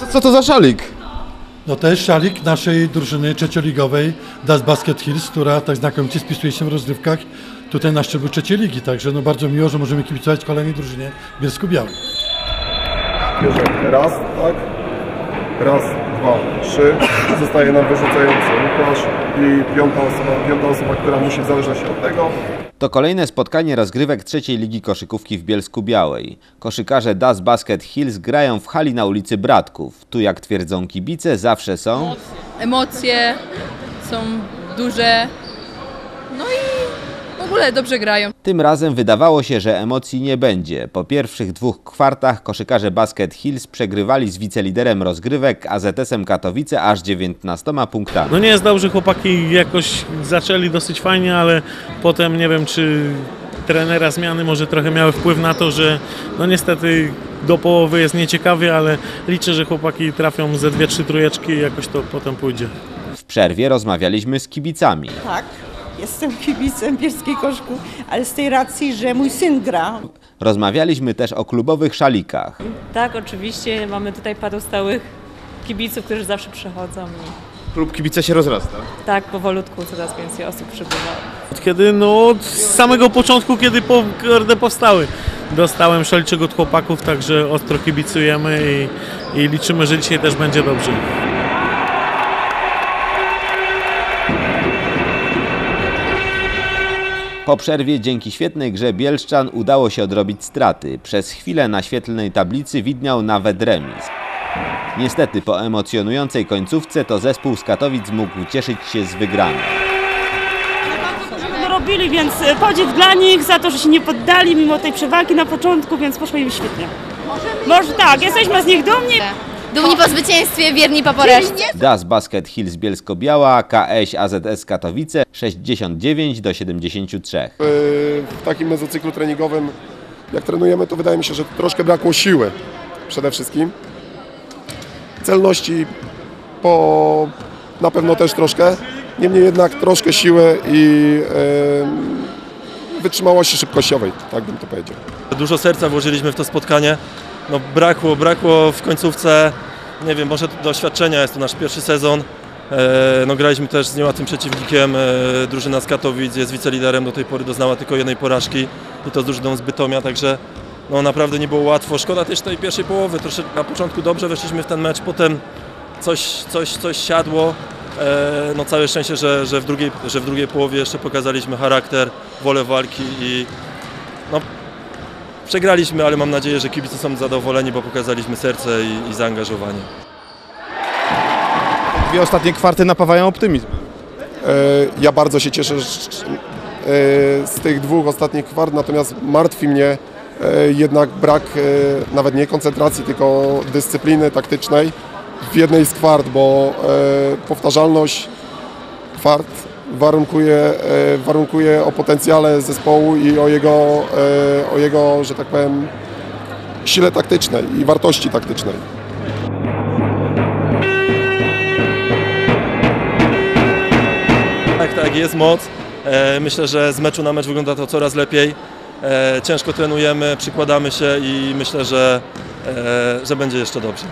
Co, co to za szalik? No to jest szalik naszej drużyny trzecioligowej Das Basket Hills, która tak znakomicie spisuje się w rozrywkach tutaj na szczeblu trzeciej ligi. Także no bardzo miło, że możemy kibicować kolejnej drużynie Bielsku Białej. Raz, tak? Raz, dwa, trzy. Zostaje nam wyrzucający Łukasz i piąta osoba, piąta osoba, która musi zależności od tego. To kolejne spotkanie rozgrywek trzeciej ligi koszykówki w Bielsku Białej. Koszykarze Das Basket Hills grają w hali na ulicy Bratków. Tu, jak twierdzą kibice, zawsze są emocje są duże. Ogóle dobrze grają. Tym razem wydawało się, że emocji nie będzie. Po pierwszych dwóch kwartach koszykarze Basket Hills przegrywali z wiceliderem rozgrywek AZS-em Katowice aż 19 punktami. No nie jest dobrze, chłopaki jakoś zaczęli dosyć fajnie, ale potem nie wiem, czy trenera zmiany może trochę miały wpływ na to, że no niestety do połowy jest nieciekawie, ale liczę, że chłopaki trafią ze dwie, trzy trójeczki i jakoś to potem pójdzie. W przerwie rozmawialiśmy z kibicami. Tak, jestem kibicem Bielskiej Koszku, ale z tej racji, że mój syn gra. Rozmawialiśmy też o klubowych szalikach. Tak, oczywiście. Mamy tutaj paru stałych kibiców, którzy zawsze przychodzą. I Klub kibica się rozrasta. tak, powolutku coraz więcej osób przybywa. Od kiedy, no od samego początku, kiedy po, powstały. Dostałem szaliczek od chłopaków, także ostro kibicujemy i, i liczymy, że dzisiaj też będzie dobrze. Po przerwie dzięki świetnej grze Bielszczan udało się odrobić straty. Przez chwilę na świetlnej tablicy widniał nawet remis. Niestety po emocjonującej końcówce to zespół z Katowic mógł cieszyć się z wygranej. No, robili, więc podziw dla nich za to, że się nie poddali mimo tej przewagi na początku, więc poszło im świetnie. Może tak, jesteśmy z nich dumni. Dumni po zwycięstwie, wierni po porażce. Das Basket Hills Bielsko-Biała, KS AZS Katowice 69 do 73. W takim mezocyklu treningowym, jak trenujemy, to wydaje mi się, że troszkę brakło siły przede wszystkim. Celności po na pewno też troszkę. Niemniej jednak troszkę siły i e, wytrzymałości szybkościowej, tak bym to powiedział. Dużo serca włożyliśmy w to spotkanie. No brakło, brakło w końcówce, nie wiem, może doświadczenia, jest to nasz pierwszy sezon. E, no graliśmy też z niełatwym przeciwnikiem, e, drużyna z Katowic jest wiceliderem, do tej pory doznała tylko jednej porażki i to z drużyną z Bytomia, także no naprawdę nie było łatwo. Szkoda też tej pierwszej połowy, troszkę na początku dobrze weszliśmy w ten mecz, potem coś, coś, coś siadło. E, no całe szczęście, że, że, w drugiej, że w drugiej połowie jeszcze pokazaliśmy charakter, wolę walki i no, Przegraliśmy, ale mam nadzieję, że kibice są zadowoleni, bo pokazaliśmy serce i, i zaangażowanie. Dwie ostatnie kwarty napawają optymizmem. E, Ja bardzo się cieszę e, z tych dwóch ostatnich kwart, natomiast martwi mnie e, jednak brak nawet nie koncentracji, tylko dyscypliny taktycznej w jednej z kwart, bo powtarzalność kwart warunkuje, e, warunkuje o potencjale zespołu i o jego, e, o jego, że tak powiem, sile taktycznej i wartości taktycznej. Tak, tak, jest moc. E, myślę, że z meczu na mecz wygląda to coraz lepiej. Ciężko trenujemy, przykładamy się i myślę, że, że będzie jeszcze dobrze.